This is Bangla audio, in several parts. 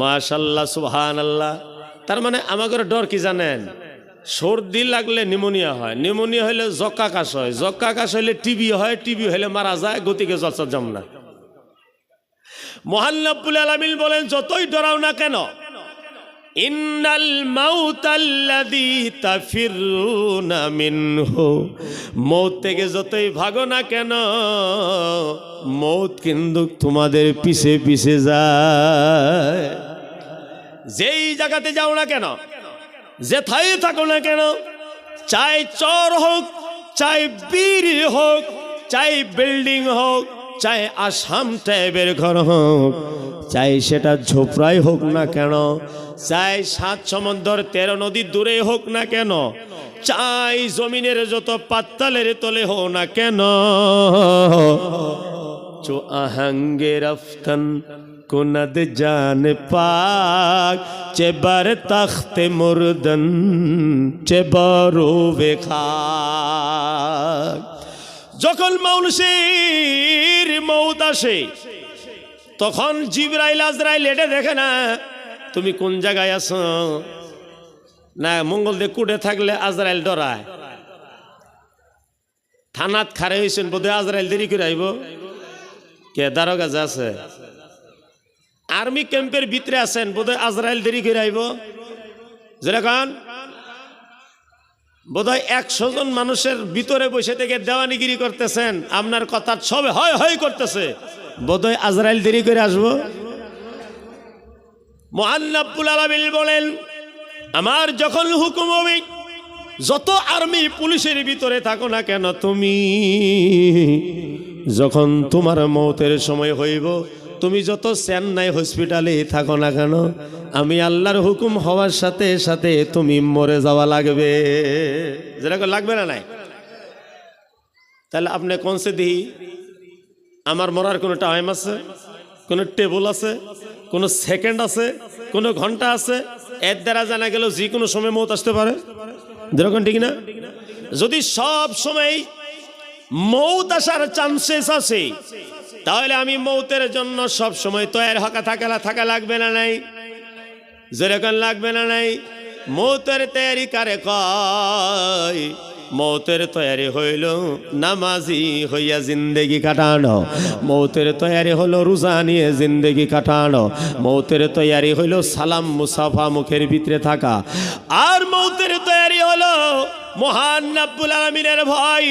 মাশাল্লাহ সুবহান আল্লাহ তার মানে আমাদের ডর কি জানেন? সর্দি লাগলে নিউমোনিয়া হয়। নিউমোনিয়া হইলে জক্কা কাশ হয়। জক্কা কাশ হইলে টিবি হয়। টিবি হইলে মারা যায়, গতিকে জলসা জম না। মোহাল্লাবুল আলমিন বলেন, যতই ডরাও না কেন থেকে যতই ভাগো না কেন, মৌত কিন্তু তোমাদের পিছে পিছে যায়। যেই জায়গাতে যাও না কেন যেথাই থাকো না কেন, চাই চর হোক, চাই বীর হোক, চাই বিল্ডিং হোক, চাই আসাম টাইপের ঘর হোক, চাই সেটা ঝোপড়াই হোক না কেন, চাই সাত সমন্দর তেরো নদী দূরে হোক না কেন, চাই জমিনের যত পাত্তালের তলে হোক না কেন। চো আহাঙ্গের আফতান کند জান پاک چه بر تخت مردن چه بارو যখন মৌলসির মৌত আসে, তখন জিবরাইল আজরাইল এটা দেখে না, তুমি কোন জায়গায় আছো? না, মঙ্গল মঙ্গলদের কুটে থাকলে আজরাইল ডরায়। থানাত খারে হয়েছেন বোধহয় আজরাইল দেরি করে আইব। কে দারোগা আছে? আর্মি ক্যাম্পের ভিতরে আছেন, বোধহয় আজরাইল দেরি করে আইব। যেরকম বোধহয় একশো জন মানুষের ভিতরে বসে থেকে দেওয়ানিগিরি করতেছেন, আপনার কথা সবে হয় হয় করতেছে। বোধহয় আজরাইল দেরি করে আসব। মোহান্নাবুল আলমিন বলেন, আমার যখন হুকুম হবে, যত আর্মি পুলিশের ভিতরে থাকো না কেন তুমি? যখন তোমার মৌতের সময় হইব তুমি যত চেন্নাই হসপিটালে থাকো না কেন, আমি আল্লাহর হুকুম হওয়ার সাথে সাথে তুমি মরে যাওয়া লাগবে। যেরকম লাগবে না নাই? তাহলে আপনি কোন সে দিই আমার মরার কোনো টাইম আছে? কোনো টেবল আছে? কোনো সেকেন্ড আছে? কোনো ঘণ্টা আছে? এর দ্বারা জানা গেল যে কোনো সময় মত আসতে পারে। যেরকম ঠিক না? যদি সব সময় মৌত আসার চান্সেস আছে তাহলে আমি মৌতের জন্য সব সময় তৈরি হকা থাকা থাকা লাগবে না নাই? যেরকম লাগবে না নাই? মৌতের তৈরি কারে কয়? মৌতের তৈরি হইল নামাজি হইয়া জিন্দেগি কাটানো। মৌতের তৈরি হলো রোজা নিয়ে জিন্দেগি কাটানো। মৌতের তৈরি হইল সালাম মুসাফা মুখের ভিতরে থাকা। আর মৌতের তৈরি হলো মহান আব্বুল আলমিনের ভয়,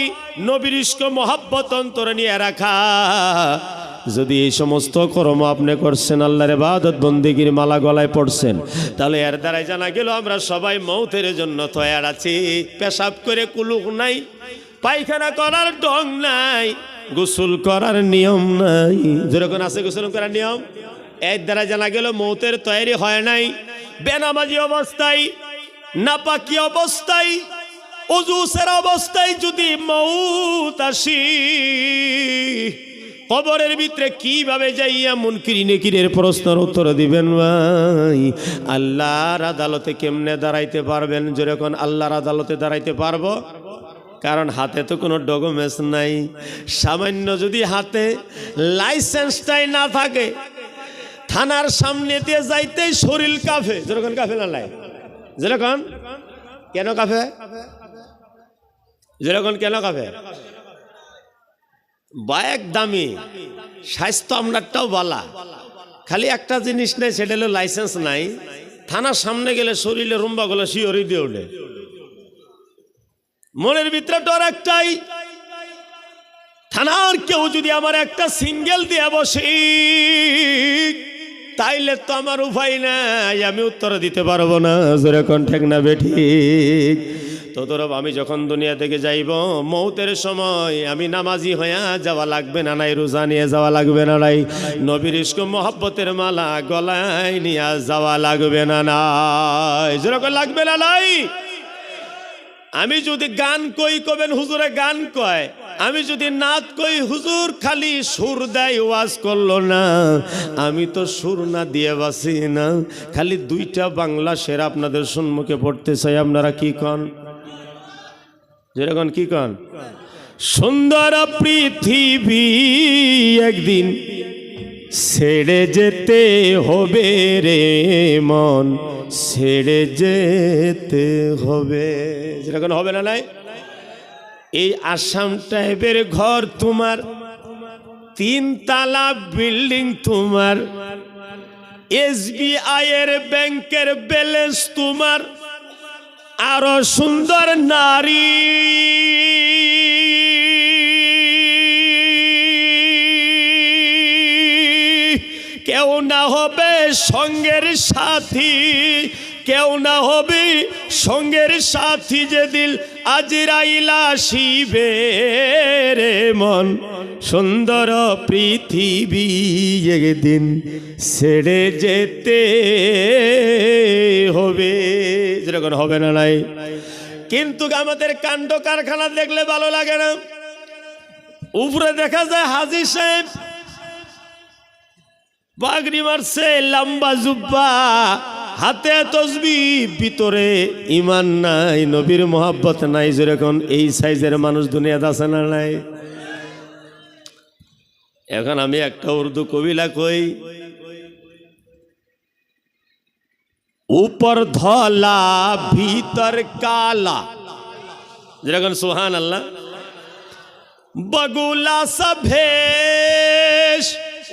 নবীর মহাব্বত অন্তরে নিয়ে রাখা। যদি এই সমস্ত কর্ম আপনি করছেন, আল্লাহর বাদত বন্দিগির মালা গলায় পড়ছেন, তাহলে এর দ্বারাই জানা গেল আমরা সবাই মৌতের জন্য তৈয়ার আছি। পেশাব করে কুলুক নাই, পায়খানা করার ঢং নাই, গোসল করার নিয়ম নাই। যেরকম আছে গোসল করার নিয়ম, এর দ্বারা জানা গেল মৌতের তৈরি হয় নাই। বেনামাজি অবস্থায়, নাপাকি অবস্থায় অজুসের অবস্থায় যদি মৌত আসি, কবরের ভিতরে কীভাবে যাইয়া মুনকিরি নেকিরের প্রশ্নের উত্তর দিবেন ভাই? আল্লাহর আদালতে কেমনে দাঁড়াইতে পারবেন? যেরকম আল্লাহর আদালতে দাঁড়াইতে পারব? কারণ হাতে তো কোনো ডকুমেন্টস নাই। সামান্য যদি হাতে লাইসেন্সটাই না থাকে, থানার সামনে দিয়ে যাইতেই শরীর কাফে যেরকম কাফে না লাই? যেরকম? কেন কাফে যেরকম কেন কাফে বায়াক দামি, স্বাস্থ্য আমরাটাও বালা। খালি একটা জিনিস নেই, সেটা হলো লাইসেন্স নাই। থানার সামনে গেলে শরীরে রুম্বা গুলো শিওরি দিয়ে ওঠে। মনের ভিতরে ডর একটাই, থানার কেউ যদি আমার একটা সিঙ্গেল দিয়ে বসে, তাইলে তো আমার উপায় নাই, আমি উত্তর দিতে পারব না, যেরকম ঠেক না বেঠিক। ততরব আমি যখন দুনিয়া থেকে যাইব, মৌতের সময় আমি নামাজি হইয়া যাওয়া লাগবে না নাই, রোজা নিয়ে যাওয়া লাগবে না নাই, নবীর ইস্ক মহব্বতের মালা গলায় নিয়ে যাওয়া লাগবে না নাই। যেরকম লাগবে না নাই। আমি যদি গান কই কবেন হুজুরে গান কয়, আমি যদি নাচ কই হুজুর খালি সুর দেয় ওয়াজ করল না, আমি তো সুর না দিয়ে বাসি না। খালি দুইটা বাংলা সেরা আপনাদের সম্মুখে পড়তে চাই, আপনারা কি কন? যেরকম কি কন? সুন্দর পৃথিবী একদিন ছেড়ে যেতে হবে রে মন, ছেড়ে যেতে হবে। যেরকম হবে না নাই? এই আসাম টাইপের ঘর তোমার, তিন তালা বিল্ডিং তোমার, এসবিআই এর ব্যাংকের ব্যালেন্স তোমার আরও সুন্দর নারী। কেউ না হবে সঙ্গের সাথী, কেউ না হবে সঙ্গের সাথী যেদিন আজরাইলা শিবে রে মন। সুন্দর পৃথিবী একদিন ছেড়ে যেতে হবে। যেরকম হবে না নাই। কিন্তু আমাদের কাণ্ড কারখানা দেখলে ভালো লাগে না। উপরে দেখা যায় হাজি সাহেব। পাগড়ি মারছে, লম্বা জুব্বা, হাতে তসবি, ভিতরে ইমান নাই, নবীর মোহাব্বত নাই, যেরকম এই সাইজের মানুষ দুনিয়াতে আছে না নাই। এখন আমি একটা উর্দু কবিলা কই। ऊपर धोला, भीतर काला। जगन सुहान अल्लाह बगुला सभेश,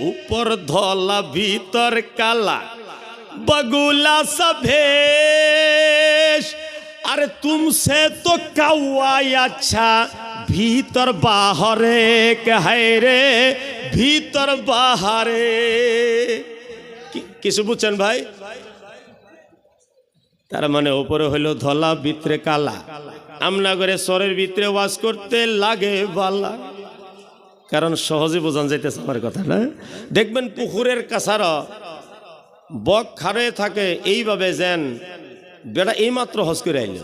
ऊपर धौला, भीतर काला। बगुला सभेश, अरे तुमसे तो कौआ अच्छा भीतर बाहर एक है रे, भीतर बाहर किसबू चंद भाई? তার মানে ওপরে হইল ধলা, ভিতরে কালা। আমনাগরে স্বরের ভিতরে ওয়াজ করতে লাগে বালা। কারণ সহজে বোঝান যাইতেছে আমার কথা না দেখবেন পুকুরের কাছার বক খারে থাকে, এইভাবে যেন বেটা এইমাত্র হজ করে আইল।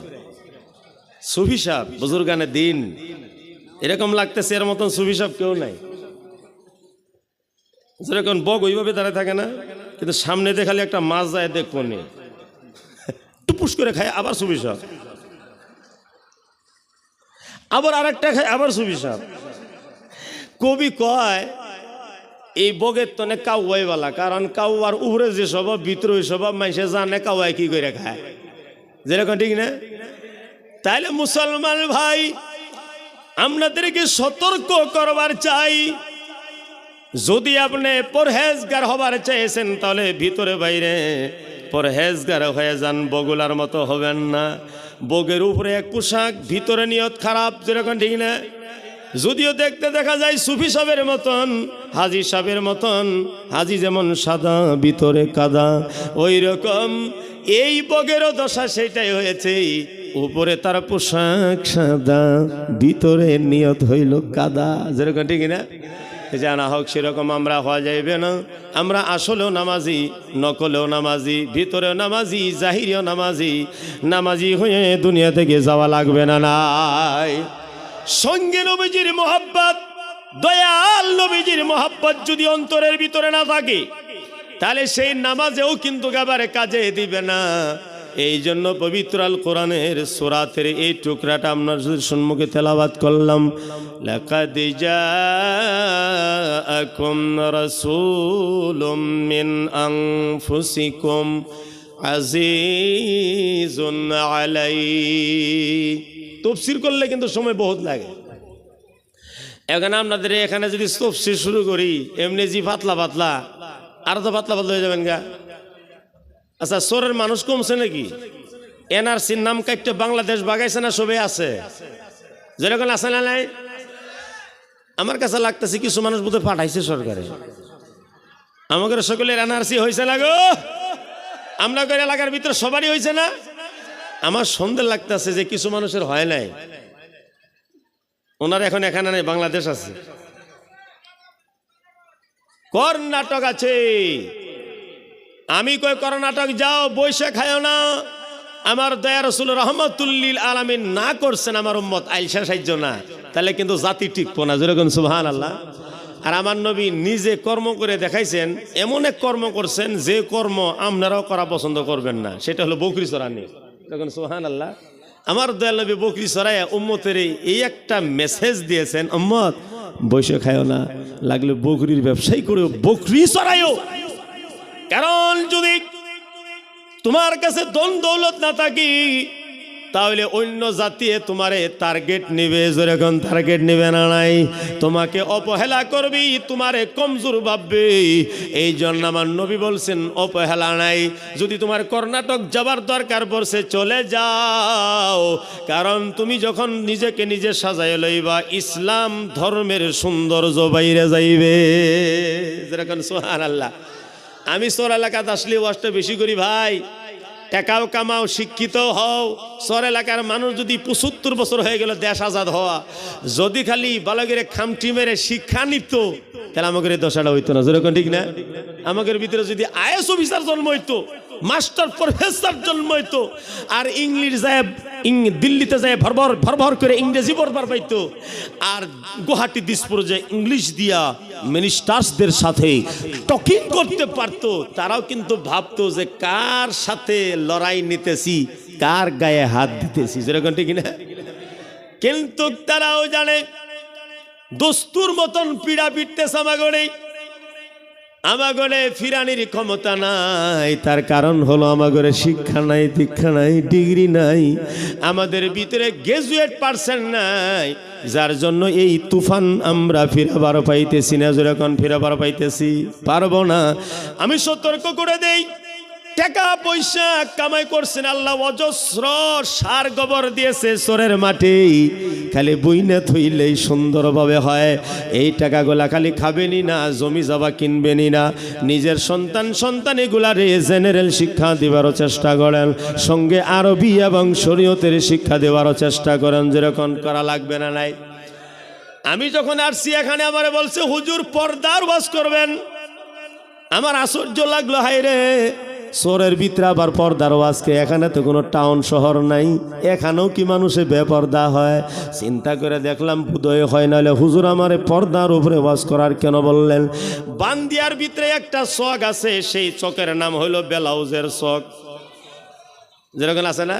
সুফি সাহ বুজুর্গানে দিন। এরকম লাগতেছে এর মতন সুফি কেউ নাই। যেরকম বক ওইভাবে দাঁড়ায় থাকে না, কিন্তু সামনে দেখালে একটা মাছ যায় দেখব নি টুপুস করে খায়, আবার সাহ আবার আরেকটা খায়, আবার সুফি কবি কয়, এই বগের তনে কাউয়াইওয়ালা কারণ কাউয়ার উপরে যে স্বভাব, ভিতরে ওই স্বভাব জানে কাউয়াই কি করে খায়। যেরকম ঠিক না? তাইলে মুসলমান ভাই আপনাদেরকে সতর্ক করবার চাই। যদি আপনি পরহেজগার হবার চেয়েছেন, তাহলে ভিতরে বাইরে পরহেজগার হয়ে যান, বগুলার মতো হবেন না। বগের উপরে এক পোশাক, ভিতরে নিয়ত খারাপ, যেরকম ঠিক না। যদিও দেখতে দেখা যায় সুফি সাহেবের মতন, হাজি সাহেবের মতন, হাজি যেমন সাদা, ভিতরে কাদা ওই রকম এই বগেরও দশা সেটাই হয়েছে, উপরে তার পোশাক সাদা, ভিতরে নিয়ত হইল কাদা, যেরকম ঠিক না। জানা হোক, সেরকম আমরা হওয়া যাইবে না। আমরা আসলেও নামাজি, নকলেও নামাজি, ভিতরেও নামাজি, জাহিরিও নামাজি। নামাজি হয়ে দুনিয়া থেকে যাওয়া লাগবে না নাই। সঙ্গে নবীজির মোহাব্বত, দয়াল নবীজির মোহাব্বত যদি অন্তরের ভিতরে না থাকে, তাহলে সেই নামাজেও কিন্তু আবার কাজে দিবে না। এই জন্য পবিত্র আল কোরআনের সোরাতের এই টুকরাটা আপনার যদি সম্মুখে তেলাবাদ করলাম মিন আনফুসিকুম আজিজুন আলাই তফসির করলে কিন্তু সময় বহুত লাগে। এখানে আপনাদের এখানে যদি তফসির শুরু করি, এমনি জি পাতলা পাতলা, আর তো পাতলা পাতলা হয়ে যাবেন গা। আচ্ছা সোরের মানুষ কমছে নাকি? এনআরসির নাম কাটতে বাংলাদেশ বাগাইছে না সবে আছে? যেরকম আছে না নাই? আমার কাছে লাগতেছে কিছু মানুষ বোধহয় পাঠাইছে সরকারে। আমাদের সকলের এনআরসি হয়েছে না গো? আমরা করে এলাকার ভিতরে সবারই হয়েছে না? আমার সন্দেহ লাগতেছে যে কিছু মানুষের হয় নাই। ওনার এখন এখানে নেই, বাংলাদেশ আছে। কর্ণাটক আছে। আমি কই কর্ণাটক যাও বৈশে খায়ও না। আমার দয়া রসুল রহমতুল্লিল আলমিন না করছেন আমার উম্মত, আইসা সাহায্য না। তাহলে কিন্তু জাতি টিকবো না যেরকম সুবহান আল্লাহ আর আমার নবী নিজে কর্ম করে দেখাইছেন, এমন এক কর্ম করছেন, যে কর্ম আপনারাও করা পছন্দ করবেন না। সেটা হলো বকরি চড়ানি। দেখুন সুহান আল্লাহ আমার দয়াল নবী বকরি চড়াইয়া উম্মতের এই একটা মেসেজ দিয়েছেন, উম্মত, বসে খায়ও না। লাগলে বকরির ব্যবসায়ী করে বকরি চড়াইও। কারণ যদি তোমার কাছে দন দৌলত না থাকি, তাহলে অন্য জাতিয়ে তোমারে টার্গেট নিবে। যেরকম টার্গেট নিবে না নাই, তোমাকে অবহেলা করবি, তোমারে কমজোর ভাববে। এই জন্য আমার নবী বলছেন, অবহেলা নাই। যদি তোমার কর্ণাটক যাবার দরকার পড়ছে, চলে যাও। কারণ তুমি যখন নিজেকে নিজে সাজাই লইবা, ইসলাম ধর্মের সৌন্দর্য বাইরে যাইবে। যেরকম সোহান আল্লাহ আমি সোর এলাকাত আসলে ওয়াজটা বেশি করি ভাই। টাকাও কামাও শিক্ষিত হও। সর এলাকার মানুষ যদি পঁচাত্তর বছর হয়ে গেল দেশ আজাদ হওয়া। যদি খালি বালগিরে খামটি মেরে শিক্ষা নিত, তাহলে আমাদের দশাটা হইতো না। যেরকম ঠিক না? আমাদের ভিতরে যদি আইএস অফিসার জন্ম হইতো মাস্টার প্রফেসর জন্ম হইতো আর ইংলিশ যায় দিল্লিতে যায় ভরভর ভরভর করে ইংরেজি পড়বার পাইতো। আর গুয়াহাটি দিসপুর যে ইংলিশ দিয়া মিনিস্টার্সদের সাথে টকিং করতে পারতো, তারাও কিন্তু ভাবতো যে কার সাথে লড়াই নিতেছি, কার গায়ে হাত দিতেছি। যেরকম ঠিক না? কিন্তু তারাও জানে, দস্তুর মতন পীড়া পিটতেছে আমাগড়ে আমাগরে ফিরানির ক্ষমতা নাই। তার কারণ হলো আমাগরে শিক্ষা নাই, দীক্ষা নাই, ডিগ্রি নাই। আমাদের ভিতরে গ্রাজুয়েট পার্সেন্ট নাই। যার জন্য এই তুফান আমরা ফিরাবার পাইতেছি না, যেরকম ফিরাবার পাইতেছি, পারব না। আমি সতর্ক করে দেই। টাকা পয়সা কামাই করছেন আল্লাহ, অজস্র সার গোবর দিয়েছে সোরের মাটি। খালি বইনে থইলেই সুন্দরভাবে হয়। এই টাকাগুলা খালি খাবেনি না, জমি যাবা কিনবেনি না। নিজের সন্তান সন্তান এগুলা রে জেনারেল শিক্ষা দেওয়ারও চেষ্টা করেন। সঙ্গে আরবি এবং শরীয়তের শিক্ষা দেওয়ারও চেষ্টা করেন, যেরকম করা লাগবে না নাই। আমি যখন আসছি, এখানে আমার বলছে, হুজুর, পর্দার বাস করবেন। আমার আশ্চর্য লাগল হাই রে সোরের ভিতরে আবার পর্দার আজকে এখানে তো কোনো টাউন শহর নাই। এখানেও কি মানুষে বেপর্দা হয়? চিন্তা করে দেখলাম বুধয় হয় নাহলে হুজুর আমারে পর্দার উপরে ওয়াজ করার কেন বললেন? বান্দিয়ার ভিতরে একটা চক আছে, সেই চকের নাম হইল বেলাউজের চক। যেরকম আছে না?